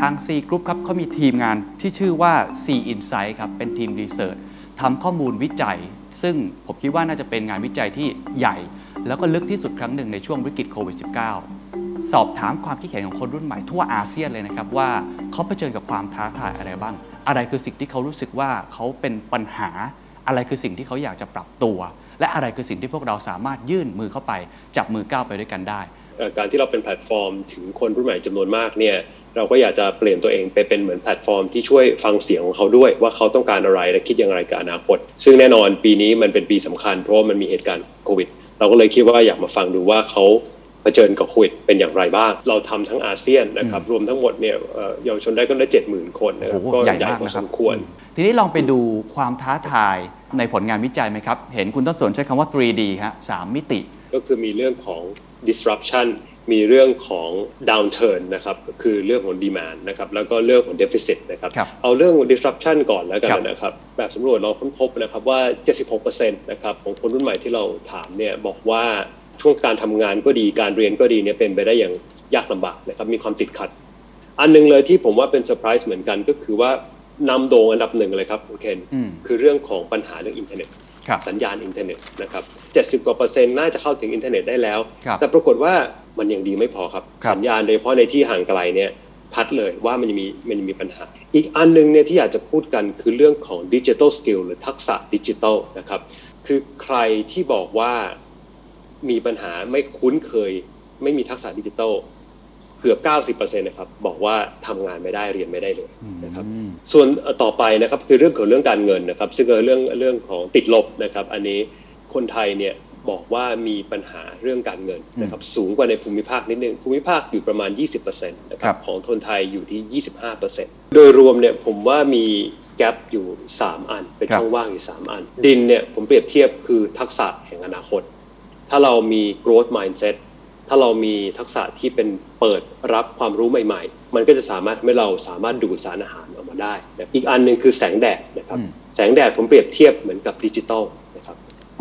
ทาง C Group ครับเขามีทีมงานที่ชื่อว่า C Insight ครับเป็นทีมรีเสิร์ชทำข้อมูลวิจัย ซึ่งผมคิดว่าน่าจะเป็นงานวิจัยที่ใหญ่ แล้วก็ลึกที่สุดครั้งหนึ่งในช่วงวิกฤตโควิด -19 สอบถามความคิดเห็นของคนรุ่นใหม่ทั่วอาเซียนเลยนะครับว่าเขาเผชิญกับความท้าทายอะไรบ้าง อะไรคือสิ่งที่เขารู้สึกว่าเขาเป็นปัญหา อะไรคือสิ่งที่เขาอยากจะปรับตัว และอะไรคือสิ่งที่พวกเราสามารถยื่นมือเข้าไป จับมือก้าวไปด้วยกันได้ การที่เราเป็นแพลตฟอร์มถึงคนรุ่นใหม่จำนวนมากเนี่ย เราก็อยากจะเปลี่ยนตัวเองไปเป็นเหมือนแพลตฟอร์มที่ช่วยฟังเสียงของเขาด้วย ว่าเขาต้องการอะไรและคิดอย่างไรกับอนาคต ซึ่งแน่นอนปีนี้มันเป็นปีสำคัญ เพราะว่ามันมีเหตุการณ์โควิด เราก็เลยคิดว่าอยากมาฟังดูว่าเขาเผชิญกับโควิดเป็นอย่างไรบ้าง เราทำทั้งอาเซียนนะครับรวมทั้งหมดเนี่ยเอ่อเยาวชนได้ก็ได้เจ็ดหมื่นคนนะครับโอ้โหก็ใหญ่ใหญ่มากพอนะคสรับมควร ทีนี้ลองไปดูความท้าทายในผลงานวิจัยไหมครับ เห็นคุณต้นสนใช้คำว่า 3D ฮะสามมิติ ก็คือมีเรื่องของ disruption มีเรื่องของ downturn นะครับก็คือเรื่องของ demand นะครับแล้วก็เรื่องของ deficit นะครับครับเอาเรื่อง disruption ก่อนแล้วกันครับนะครับแบบสำรวจเราค้นพบนะครับว่า 76%นะครับของคนรุ่นใหม่ที่เราถามเนี่ยบอกว่าช่วงการทำงานก็ดีการเรียนก็ดีเนี่ยเป็นไปได้อย่างยากลำบากนะครับมีความติดขัด อันหนึงเลยที่ผมว่าเป็นเซอร์ไพรส์เหมือนกันก็คือว่านำโด่งอันดับหนึ่งเลยครับคุณเคนอืมคือเรื่องของปัญหาเรื่องอินเทอร์เน็ตครับสัญญาณอินเทอร์เน็ตนะครับ 70 กว่าเปอร์เซ็นต์น่าจะเข้าถึงอินเทอร์เน็ตได้แล้วครับแต่ปรากฏว่า มันยังดีไม่พอครับครับ สัญญาณโดยเฉพาะในที่ห่างไกลเนี่ยพัดเลยว่ามันยังมีมันยังมีปัญหา อีกอันหนึงเนี่ยที่อยากจะพูดกันคือเรื่องของดิจิทัลสกิลหรือทักษะดิจิทัลนะครับคือใครที่บอกว่ามีปัญหาไม่คุ้นเคย ไม่มีทักษะดิจิทัลเกือบ 90%นะครับบอกว่าทำงานไม่ได้เรียนไม่ได้เลยนะครับอืมส่วนต่อไปนะครับคือเรื่องของเรื่องการเงินนะครับ ซึ่งเป็นเรื่องเรื่องของติดลบนะครับ อันนี้คนไทยเนี่ย บอกว่ามีปัญหาเรื่องการเงินนะครับสูงกว่าในภูมิภาคนิดนึงภูมิภาคอยู่ประมาณ 20%นะคครัรับบของคนไทยอยู่ที่ 25%โดยรวมเนี่ยผมว่ามีแกลบอยู่ 3 อัน เป็นครับช่องว่างอยู่ 3 อัน ดินเนี่ยผมเปรียบเทียบคือทักษะแห่งอนาคต ถ้าเรามี growth mindset ถ้าเรามีทักษะที่เป็นเปิดรับความรู้ใหม่ๆ มันก็จะสามารถทำให้เราสามารถดูดสารอาหารออกมาได้นะอีกอันหนึ่งคือแสงแดดนะครับอืมแสงแดดผมเปรียบเทียบเหมือนกับดิจิตอลนะครับ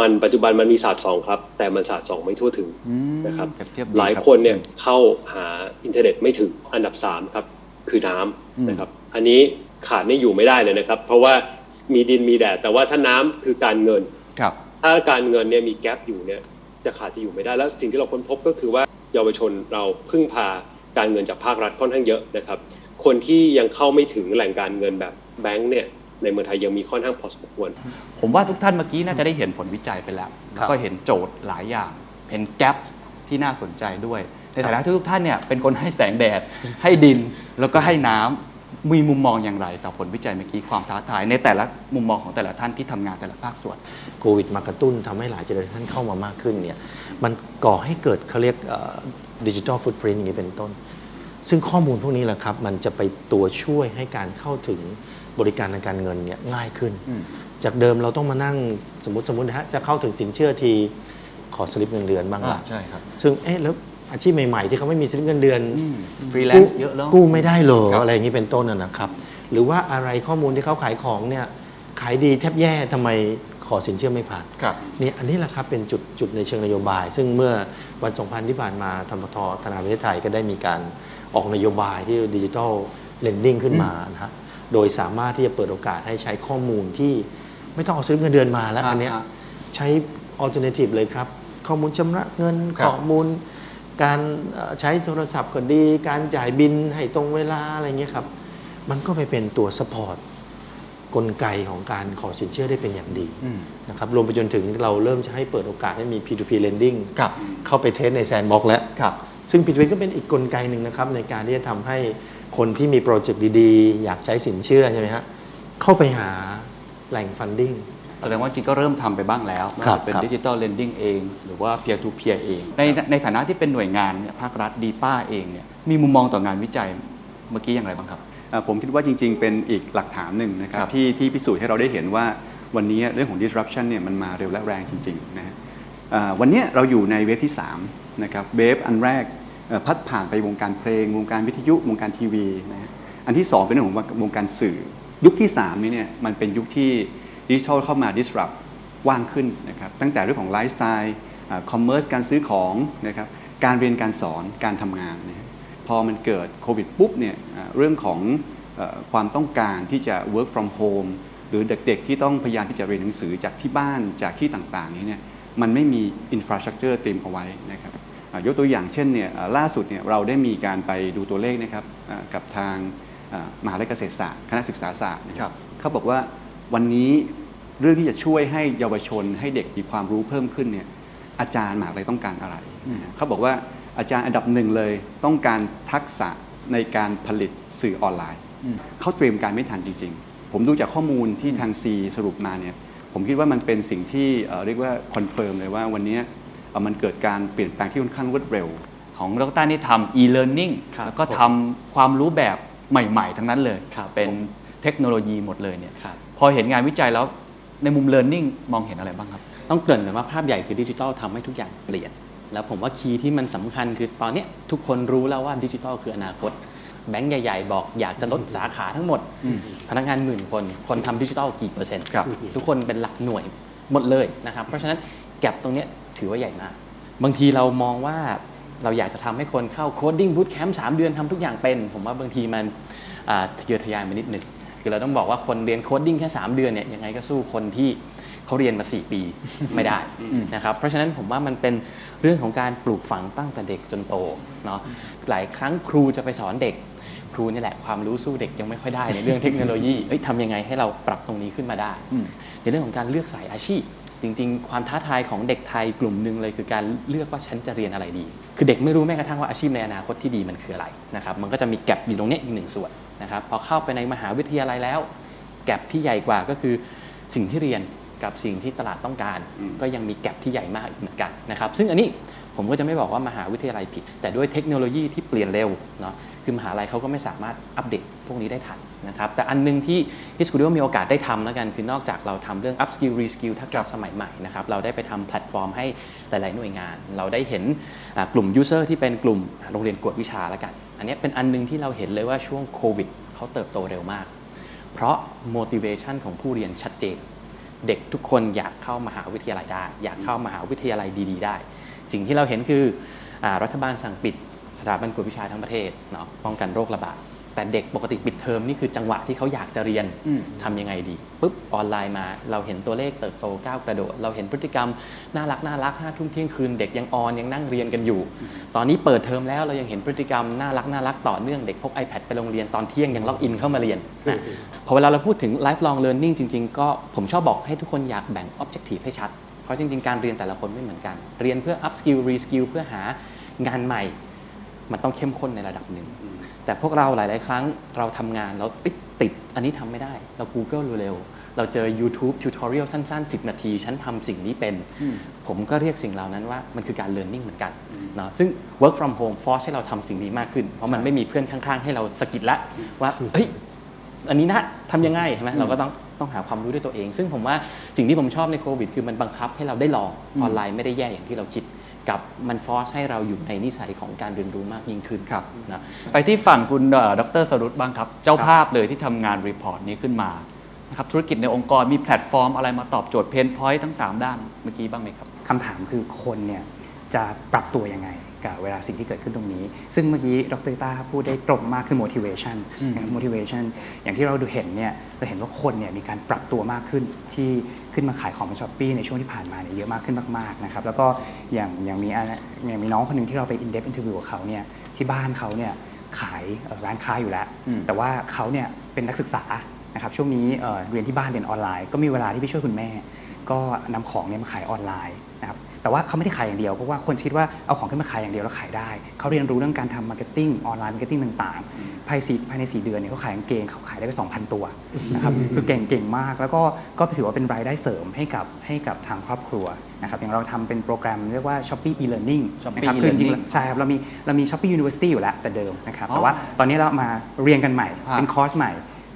มันปัจจุบันมันมีศาสตร์สองครับ แต่มันศาสตร์สองไม่ทั่วถึงอืมนะครับเปรียบเทียบดีหลายรับคนเนี่ยเข้าหาอินเทอร์เน็ตไม่ถึงอันดับ3ครับคือน้อืมำนะครับ อันนี้ขาดไม่อยู่ไม่ได้เลยนะครับ เพราะว่ามีดินมีแดดแต่ว่าถ้าน้ำคือการเงินครับ ถ้าการเงินเนี่ยมีแกลบอยู่เนี่ยจะขาดจะอยู่ไม่ได้แล้วสิ่งที่เราค้นพบก็คือว่าเยาวชนเราพึ่งพาการเงินจากภาครัฐค่อนข้างเยอะนะครับ คนที่ยังเข้าไม่ถึงแหล่งการเงินแบบแบงก์เนี่ยในเมืองไทยยังมีค่อนข้างพอสมควร ผมว่าทุกท่านเมื่อกี้น่าจะได้เห็นผลวิจัยไปแล้วครัแล้วบก็เห็นโจทย์หลายอย่าง เห็นแกลบที่น่าสนใจด้วย ในฐานะที่ทุกท่านเนี่ยเป็นคนให้แสงแดด ให้ดิน แล้วก็ให้น้ำมีมุมมองอย่างไร ต่อผลวิจัยเมื่อกี้ความท้าทาย ในแต่ละมุมมองของแต่ละท่านที่ทำงานแต่ละภาคส่วนโควิดมากระตุ้นทำให้หลายเจเนอเรชันเข้ามามากขึ้นเนี่ยมันก่อให้เกิดเขาเรียกดิจิทัลฟุตปรินต์อย่างนี้เป็นต้น ซึ่งข้อมูลพวกนี้แหละครับ มันจะไปตัวช่วยให้การเข้าถึงบริการทางการเงินเนี่ยง่ายขึ้นอืมจากเดิมเราต้องมานั่งสมมติสมมตินะฮะจะเข้าถึงสินเชื่อทีขอสลิปเงินเดือนบ้างอ่าละใช่ครับ ซึ่งเอ๊ะแล้วอาชีพใหม่ๆ ที่เขาไม่มีสลิปเงินเดือน ฟรีแลนกู้ซ์เยอะแล้ว กู้ไม่ได้เหรอครับ อะไรอย่างนี้เป็นต้นนะนะครับ หรือว่าอะไรข้อมูลที่เขาขายของเนี่ยขายดีแทบแย่ทำไมขอสินเชื่อไม่ผ่านครับนี่อันนี้แหละครับเป็นจุดจุดในเชิงนโยบาย ซึ่งเมื่อวันสองพันที่ผ่านมาธรรมทธนาประเทศไทยก็ได้มีการ ออกนโยบายที่ดิจิทัลเลนดิ้งขึ้นมานะฮะโดยสามารถที่จะเปิดโอกาสให้ใช้ข้อมูลที่ไม่ต้องเอาซื้อเงินเดือนมาแล้วอ่าอันเนี้ยอ่าใช้ alternative เลยครับ ข้อมูลชำระเงินครับข้อมูล การเอ่อใช้โทรศัพท์ก็ดี การจ่ายบินให้ตรงเวลาอะไรเงี้ยครับ มันก็ไปเป็นตัว support กลไกของการขอสินเชื่อได้เป็นอย่างดีอืมนะครับรวมไปจนถึงเราเริ่มจะให้เปิดโอกาสให้มี P2P lending ครับเข้าไปเทสในแซนด์บ็อกแล้ว ครับซึ่ง P2P ก็เป็นอีกกลไกหนึ่งนะครับในการที่จะทำให้คนที่มีโปรเจกต์ดีๆ อยากใช้สินเชื่อใช่ไหมฮะเข้าไปหาแหล่ง funding แสดงว่าจริงก็เริ่มทำไปบ้างแล้วไม่ครัว่าบจะเป็นครับดิจิ t a ลเลนดิ้งเอง หรือว่า peer to peer เอง ในในฐานะที่เป็นหน่วยงานเนี่ยภาครัฐดีป้าเองเนี่ยมีมุมมองต่องานวิจัยเมื่อกี้อย่างไรบ้างครับอ่าผมคิดว่าจริง ๆ เป็นอีกหลักฐานหนึ่งนะครับครับที่ที่พิสูจน์ให้เราได้เห็นว่าวันนี้เรื่องของ disruption เนี่ยมันมาเร็วและแรงจริงๆนะฮะอ่า วันนี้เราอยู่ในเวฟที่3นะครับเวฟอันแรกพัดผ่านไปวงการเพลง วงการวิทยุ วงการทีวีนะฮะอันที่ 2 เป็นเรื่องของวงการสื่อ ยุคที่3นี่เนี่ยมันเป็นยุคที่ดิจิทัลเข้ามา disrupt ว้างขึ้นนะครับตั้งแต่เรื่องของไลฟ์สไตล์คอมเมอร์สการซื้อของนะครับการเรียนการสอนการทำงานนะพอมันเกิดโควิดปุ๊บเนี่ยเรื่องของอความต้องการที่จะ work from home หรือเด็กๆ ที่ต้องพยายามที่จะเรียนหนังสือจากที่บ้านจากที่ต่างๆนี้เนี่ย มันไม่มี infrastructure เตรียมเอาไว้นะครับอ่ายกตัวอย่างเช่นเนี่ยอ่าล่าสุดเนี่ยเราได้มีการไปดูตัวเลขนะครับอ่ากับทางอ่ามหาวิทยาลัยเกษตรศาสตร์คณะศึกษาศาสตร์นะครับเขาบอกว่าวันนี้เรื่องที่จะช่วยให้เยาวชนให้เด็กมีความรู้เพิ่มขึ้นเนี่ยอาจารย์มหาวิทยาลัยต้องการอะไรนะฮะเขาบอกว่าอาจารย์อันดับหนึ่งเลยต้องการทักษะในการผลิตสื่อออนไลน์อืมเขาเตรียมการไม่ทันจริง ๆ ผมดูจากข้อมูลที่ทางซีสรุปมาเนี่ย ผมคิดว่ามันเป็นสิ่งที่เอ่อเรียกว่าคอนเฟิร์มเลยว่าวันนี้เอ่อมันเกิดการเปลี่ยนแปลงที่ค่อนข้างรวดเร็ว ของดรนี่ทำ e-learning ครับแล้วก็ทำความรู้แบบใหม่ ๆ ทั้งนั้นเลยครับเป็นเทคโนโลยีหมดเลยเนี่ยครับพอเห็นงานวิจัยแล้วในมุม learning มองเห็นอะไรบ้างครับ ต้องเกริ่นก่อนว่าภาพใหญ่คือดิจิทัลทำให้ทุกอย่างเปลี่ยน แล้วผมว่าคีย์ที่มันสำคัญคือตอนเนี้ยทุกคนรู้แล้วว่าดิจิทัลคืออนาคต แบงก์ใหญ่ๆ บอกอยากจะลดสาขาทั้งหมดอืมพนักงานหมื่นคน คนทำดิจิทัลกี่เปอร์เซ็นต์ครับทุกคนเป็นหลักหน่วยหมดเลยนะครับ เพราะฉะนั้นแก็บตรงเนี้ยถือว่าใหญ่มาก บางทีเรามองว่าเราอยากจะทำให้คนเข้าโคดดิ้งบูตแคมป์สามเดือนทำทุกอย่างเป็น ผมว่าบางทีมันอ่าทะเยอทะยานไปนิดหนึ่งคือเราต้องบอกว่าคนเรียนโคดดิ้งแค่ 3 เดือนเนี่ยยังไงก็สู้คนที่เขาเรียนมา 4 ปีไม่ได้นะครับเพราะฉะนั้นผมว่ามันเป็นเรื่องของการปลูกฝังตั้งแต่เด็กจนโตเนาะหลายครั้งครูจะไปสอนเด็ก ครูนี่แหละความรู้สู้เด็กยังไม่ค่อยได้ในเรื่องเทคโนโลยีเอ้ยทำยังไงให้เราปรับตรงนี้ขึ้นมาได้อืมในเรื่องของการเลือกสายอาชีพ จริง ๆ ความท้าทายของเด็กไทยกลุ่มหนึ่งเลยคือการเลือกว่าฉันจะเรียนอะไรดี คือเด็กไม่รู้แม้กระทั่งว่าอาชีพในอนาคตที่ดีมันคืออะไรนะครับมันก็จะมีแกลบอยู่ตรงเนี้ยอีกหนึ่งส่วนนะครับพอเข้าไปในมหาวิทยาลัยแล้ว แกลบที่ใหญ่กว่าก็คือสิ่งที่เรียนกับสิ่งที่ตลาดต้องการอืมก็ยังมีแกลบที่ใหญ่มากอีกเหมือนกันนะครับซึ่งอันนี้ ผมก็จะไม่บอกว่ามหาวิทยาลัยผิด แต่ด้วยเทคโนโลยีที่เปลี่ยนเร็วเนาะคือมหาลัยเขาก็ไม่สามารถอัปเดตพวกนี้ได้ทันนะครับแต่อันหนึงที่ที่สกูดิโอมีโอกาสได้ทำแล้วกัน คือนอกจากเราทำเรื่อง up skill re skill ทักษะสมัยใหม่นะครับเราได้ไปทำแพลตฟอร์มให้หลาย ๆ หน่วยงาน เราได้เห็นกลุ่ม user ที่เป็นกลุ่มโรงเรียนกวดวิชาแล้วกัน อันนี้เป็นอันหนึงที่เราเห็นเลยว่าช่วงโควิดเขาเติบโตเร็วมาก เพราะ motivation ของผู้เรียนชัดเจน เด็กทุกคนอยากเข้ามหาวิทยาลัยได้ อยากเข้ามหาวิทยาลัยดี ๆ ได้ สิ่งที่เราเห็นคืออารัฐบาลสั่งปิดสถาบันกวดวิชาทั้งประเทศเนาะป้องกันโรคระบาดแต่เด็กปกติปิดเทอมนี่คือจังหวะที่เขาอยากจะเรียนอืมทำยังไงดีปุ๊บออนไลน์มา เราเห็นตัวเลขเติบโตก้าวกระโดด เราเห็นพฤติกรรมน่ารักน่ารักห้าทุ่มเที่ยงคืนเด็กยังออนยังนั่งเรียนกันอยู่ ตอนนี้เปิดเทอมแล้วเรายังเห็นพฤติกรรมน่ารักน่ารักต่อเนื่องเด็กพก iPad ไปโรงเรียนตอนเที่ยงยังล็อกอินเข้ามาเรียนนะพอเวลาเราพูดถึง lifelong learning จริง ๆ ก็ผมชอบบอกให้ทุกคนอยากแบ่ง objective ให้ชัด เพราะจริง ๆ การเรียนแต่ละคนไม่เหมือนกัน เรียนเพื่อ up skill re skill เพื่อหางานใหม่ มันต้องเข้มข้นในระดับหนึ่ง แต่พวกเราหลาย ๆ ครั้งเราทำงานแล้วเอ้ยติดอันนี้ทำไม่ได้ เรา Google เร็วๆเราเจอ YouTube tutorial สั้น ๆ 10 นาที ฉันทำสิ่งนี้เป็นอืมผมก็เรียกสิ่งเหล่านั้นว่ามันคือการ learning เหมือนกันเนาะซึ่ง work from home force ให้เราทำสิ่งนี้มากขึ้น เพราะมันไม่มีเพื่อนข้าง ๆ ให้เราสะกิดละว่าเฮ้ยอันนี้นะทำยังไงใช่ไหมเราก็ต้อง ต้องหาความรู้ด้วยตัวเอง ซึ่งผมว่าสิ่งที่ผมชอบในโควิด คือมันบังคับให้เราได้ลองออนไลน์ไม่ได้แย่อย่างที่เราคิดกับมันฟอสให้เราอยู่ในนิสัยของการเรียนรู้มากยิ่งขึ้นครับนะไปที่ฝั่งคุณเอ่อดรสรุตบ้างครับ เจ้าภาพเลยที่ทำงานรีพอร์ตนี้ขึ้นมานะครับธุรกิจในองค์กรมีแพลตฟอร์มอะไรมาตอบโจทย์เพนพอยต์ทั้ง 3 ด้านเมื่อกี้บ้างไหมครับคำถามคือคนเนี่ย จะปรับตัวยังไงกับเวลาสิ่งที่เกิดขึ้นตรงนี้ ซึ่งเมื่อกี้ดรต้าพูดได้ตรงมากคือ motivation อืมนะครับ motivation อย่างที่เราดูเห็นเนี่ยเราเห็นว่าคนเนี่ยมีการปรับตัวมากขึ้นที่ขึ้นมาขายของบนช้อปปีในช่วงที่ผ่านมาเนี่ยเยอะมากขึ้นมากๆนะครับแล้วก็อย่างอย่างมีอันอย่างมีน้องคนหนึ่งที่เราไป in depth interview กับเขาเนี่ยที่บ้านเขาเนี่ยขายเอ่อร้านค้าอยู่แล้วอืมแต่ว่าเขาเนี่ยเป็นนักศึกษานะครับช่วงนี้เอ่อเรียนที่บ้านเรียนออนไลน์ ก็มีเวลาที่ไปช่วยคุณแม่ ก็นำของเนี่ยมาขายออนไลน์นะครับ แต่ว่าเขาไม่ได้ขายอย่างเดียวเพราะว่าคนคิดว่าเอาของขึ้นมาขายอย่างเดียวแล้วขายได้เขาเรียนรู้เรื่องการทำมาร์เก็ตติ้งออนไลน์มาร์เก็ตติ้งต่างๆภายในสี่ภายในสี่เดือนเนี่ยเขาขายกางเกงเขาขายได้ไป2,000 ตัวนะครับคือเก่งเก่งมากแล้วก็ก็ถือว่าเป็นรายได้เสริมให้กับให้กับทางครอบครัวนะครับอย่างเราทำเป็นโปรแกรมเรียกว่า Shopee e-learning Shopee นะครับคือจริงๆ e-learning ใช่ครับเรามีเรามี Shopee University อยู่แล้วแต่เดิมนะครับอ๋อแต่ว่าตอนนี้เรามาเรียนกันใหม่ครับเป็นคอร์สใหม่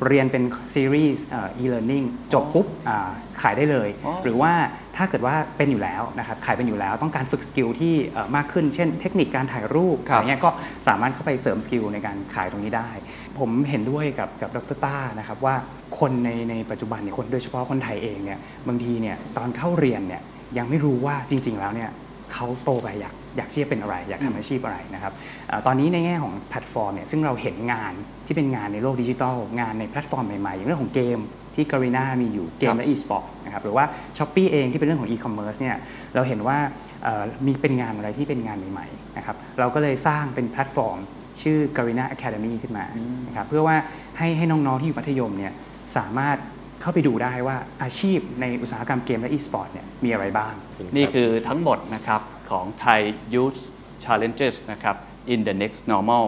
เรียนเป็นซีรีส์เอ่อ e-learning จบปุ๊บอ่าขายได้เลยอ๋อหรือว่าถ้าเกิดว่าเป็นอยู่แล้วนะครับขายเป็นอยู่แล้วต้องการฝึกสกิลที่เอ่อมากขึ้น เช่น เทคนิคการถ่ายรูปครับอะไรเงี้ยก็สามารถเข้าไปเสริมสกิลในการขายตรงนี้ได้ ผมเห็นด้วยกับกับดรต้านะครับว่าคนในในปัจจุบันเนี่ยคนโดยเฉพาะคนไทยเองเนี่ยบางทีเนี่ยตอนเข้าเรียนเนี่ยยังไม่รู้ว่าจริง ๆ แล้วเนี่ยเขาโตไปอยาก อยากที่จะเป็นอะไร อยากทำอาชีพอะไรนะครับเอ่อตอนนี้ในแง่ของแพลตฟอร์มเนี่ยซึ่งเราเห็นงานที่เป็นงานในโลกดิจิทัล งานในแพลตฟอร์มใหม่ๆ อย่างเรื่องของเกมที่การีนามีอยู่เกมและ e-sport นะครับหรือว่า s h อ p e e เองที่เป็นเรื่องของ e-commerce เนี่ยเราเห็นว่าเอ่อมีเป็นงานอะไรที่เป็นงานใหม่ๆนะครับเราก็เลยสร้างเป็นแพลตฟอร์ม ชื่อ Garena Academy ขึ้นมานะครับเพื่อว่าให้ให้น้องๆที่อยู่มัธยมเนี่ยสามารถ เข้าไปดูได้ว่าอาชีพในอุตสาหกรรมเกมและอีสปอร์ตเนี่ยมีอะไรบ้าง นี่คือทั้งหมดนะครับของไทย Youth Challenges นะครับ in the next normal